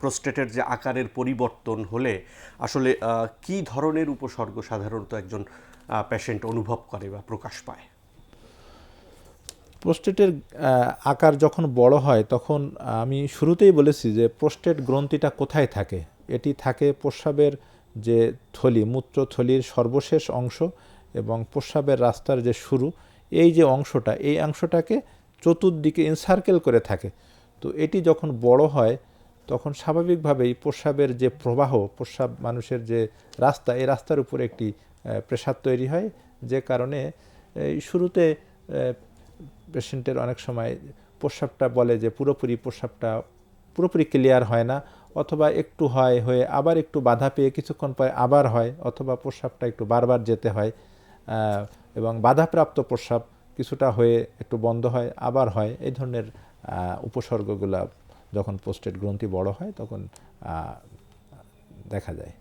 প্রোস্টেটের যে আকারের পরিবর্তন হলে আসলে কি ধরনের উপসর্গ সাধারণত একজন পেশেন্ট অনুভব করে বা প্রকাশ পায়? প্রোস্টেটের আকার যখন বড় হয়, তখন আমি শুরুতেই বলেছি যে প্রোস্টেট গ্রন্থিটা কোথায় থাকে? এটি থাকে প্রস্রাবের যে থলি মূত্রথলির সর্বশেষ অংশ এবং প্রস্রাবের রাস্তার যে শুরু, এই যে অংশটা, এই অংশটাকে চতুর্দিকে ইনসার্কেল করে থাকে। তো এটি যখন বড় হয় তখন স্বাভাবিকভাবেই প্রস্রাবের যে প্রবাহ, প্রস্রাব মানুষের যে রাস্তা, এই রাস্তার উপরে একটি প্রেশার তৈরি হয়। যে কারণে, এই শুরুতে পেশেন্টের অনেক সময় প্রস্রাবটা বলে যে পুরোপুরি প্রস্রাবটা পুরোপুরি ক্লিয়ার হয় না, অথবা একটু হয়, হয়ে আবার একটু বাধা পেয়ে কিছুক্ষণ পরে আবার হয়, অথবা প্রস্রাবটা একটু বারবার যেতে হয় এবং বাধাপ্রাপ্ত প্রস্রাব কিছুটা হয়ে একটু বন্ধ হয়, আবার হয়, এই ধরনের উপসর্গগুলা যখন পোস্টেড গ্রন্থি বড় হয় তখন দেখা যায়।